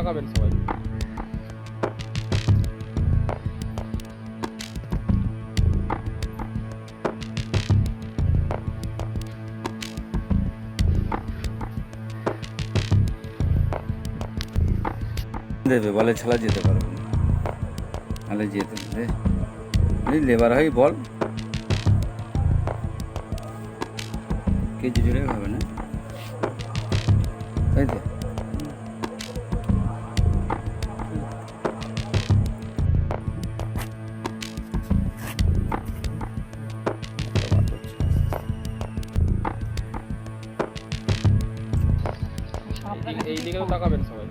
তাকাবেন সবাই। দেবে, বলে ছাড়া যেতে পারব না। তাহলে যেতে দে লেবার হয়, বল। কেজি জুড়ে হবে না? তাই তো? এই দিকেও তাকাবেন সবাই।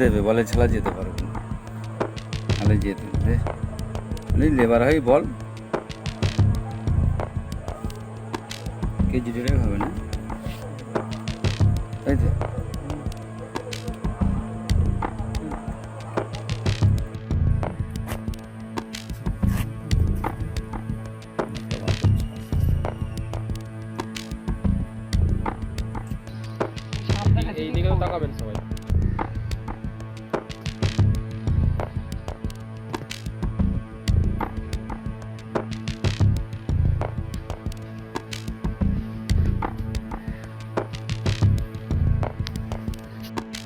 দেবে, বলে ছাড়া যেতে পারব না। তাহলে যেতে দে। লেবার হয় বল। কেজি জুড়ে হবে না? তাই তো? এই সবাই।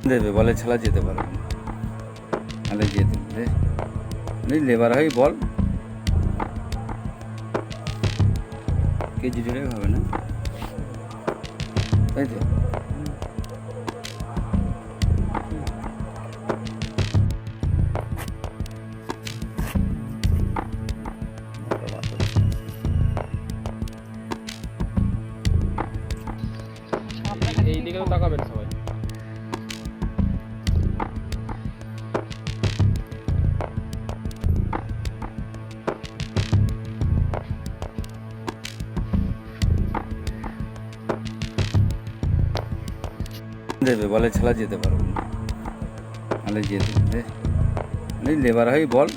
দেবে, বলে ছাড়া যেতে পারব না। তাহলে যেতে লেবার হয়, বল। কেজি হবে না? তাই তো? দিকেও তাকাবেন সবাই। দেবে, বলে ছাড়া যেতে পারব না। তাহলে যেতে লেবার হয় বল।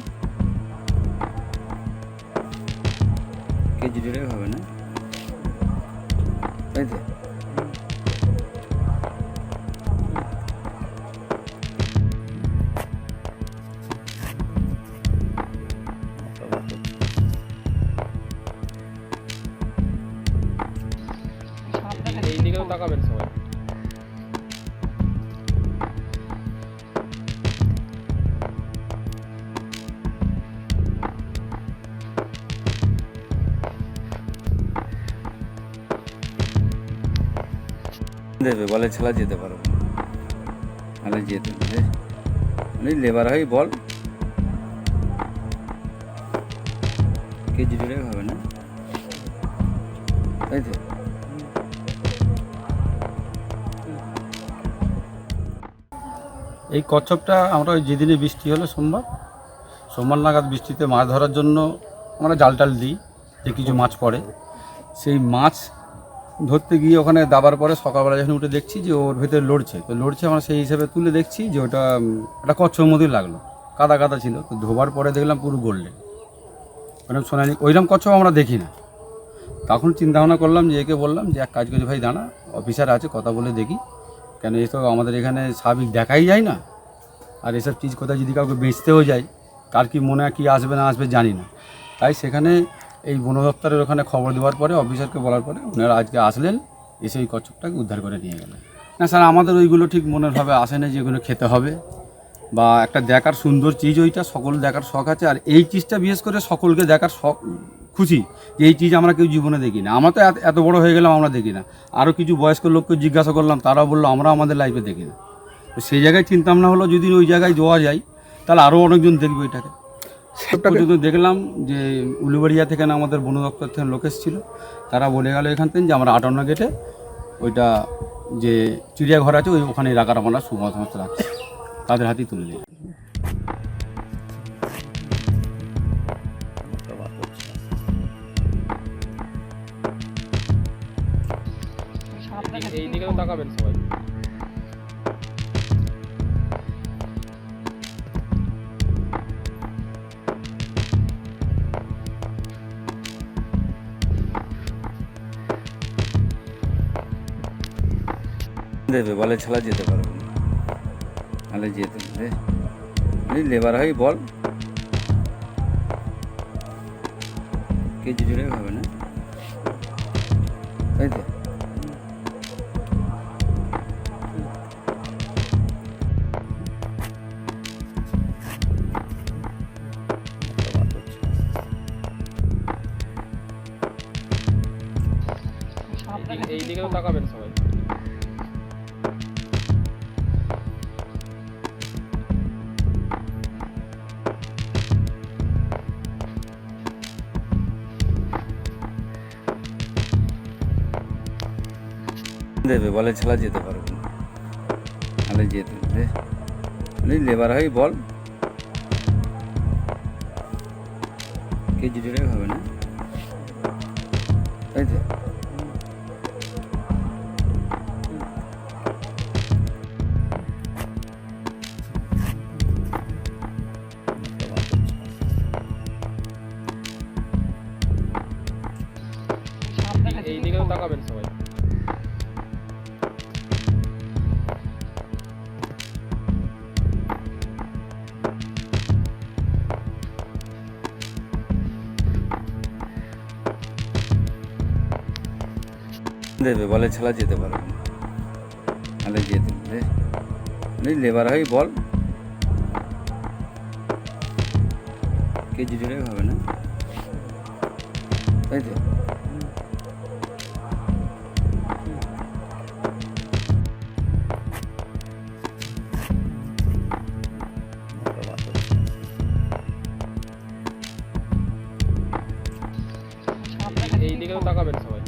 কেজি হবে না? তাই তাকাবেন সবাই। দেবে, বলে ছাড়া যেতে না তাহলে যেতে দে লেবার হয় বল। কেজি জুড়ে হবে না? তাই তো? এই কচ্ছপটা আমরা ওই যেদিনে বৃষ্টি হলো সোমবার সোমবার নাগাদ বৃষ্টিতে মাছ ধরার জন্য আমরা জাল টাল দিই যে কিছু মাছ পড়ে। সেই মাছ ধরতে গিয়ে ওখানে দাবার পরে সকালবেলা যখন উঠে দেখছি যে ওর ভেতরে লড়ছে, তো লড়ছে আমরা সেই হিসাবে তুলে দেখছি যে ওটা একটা কচ্ছপ মতোই লাগল, কাদা কাদা ছিল। তো ধোবার পরে দেখলাম পুরো গোল্ডেন ওরকম সোনালি, ওইরকম কচ্ছপ আমরা দেখি না। তখন চিন্তা ভাবনা করলাম যে একে বললাম যে এক কাজ করি ভাই দাঁড়া, অফিসার আছে, কথা বলে দেখি। কেন এসব আমাদের এখানে স্বাভাবিক দেখাই যায় না? আর এসব চিজ কোথায় যদি কাউকে বেচতেও যায়, কার কি মনে কি আসবে না আসবে জানি না। তাই সেখানে এই বন দপ্তরের ওখানে খবর দেওয়ার পরে, অফিসারকে বলার পরে ওনারা আজকে আসলেন, এসে ওই কচ্ছপটাকে উদ্ধার করে নিয়ে গেলেন। না স্যার, আমাদের ওইগুলো ঠিক মনের ভাবে আসে না যেগুলো খেতে হবে। বা একটা দেখার সুন্দর চিজ, ওইটা সকল দেখার শখ আছে। আর এই চিজটা বিশেষ করে সকলকে দেখার শখ খুশি যে এই চিজ আমরা কেউ জীবনে দেখি না আমরা তো এত এত বড় হয়ে গেলাম আমরা দেখি না। আরও কিছু বয়স্ক লোককে জিজ্ঞাসা করলাম তারাও বলল আমরা আমাদের লাইফে দেখি না তো সেই জায়গায় চিন্তা ভাবনা হলো যদি ওই জায়গায় যাওয়া যায় তাহলে আরও অনেকজন দেখবে এটাকে। সেটা পর্যন্ত দেখলাম যে উলুবাড়িয়া থেকে না আমাদের বন দপ্তর থেকে লোক এসেছিল। তারা বলে গেল এখান থেকে যে আমরা আটান্ন গেটে ওইটা যে চিড়িয়াঘর আছে ওই ওখানে রাখার আমরা সমস্ত রাখছি। তাদের হাতেই তুলে দিই এই দিকে তো তাকাবেন সবাই। দেবে বলে ছাড়া যেতে পারবে না। তাহলে যেতে দেবে লেবার হয়, বল। কিছু জুড়ে হবে না? তাই তো। এই- এই দিকেও তাকাবেন সবাই। দেবে বলে ছাড়া যেতে পারব না। নাহলে যেতে দে। এই লেবার হয় বল। কেজি জুড়ে হবে না? তাই তো? এই- দিকেও তাকাবেন সবাই। দেবে, বলে ছাড়া যেতে পারব না। নাহলে যেতে দে এই লেবার হয়, বল। কেজি জুড়ে হবে না? তাই তো? এই দিকেও তাকাবেন সবাই।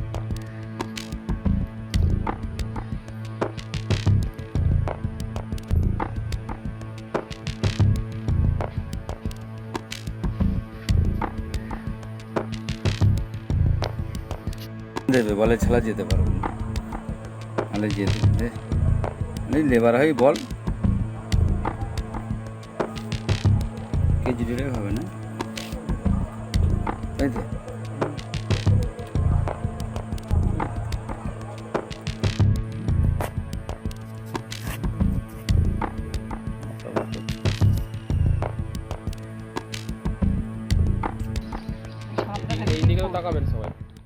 দেবে, বলে ছাড়া যেতে পারব না নাহলে যেতে লেবার হয়, বল। কেজি হবে না? তাই তো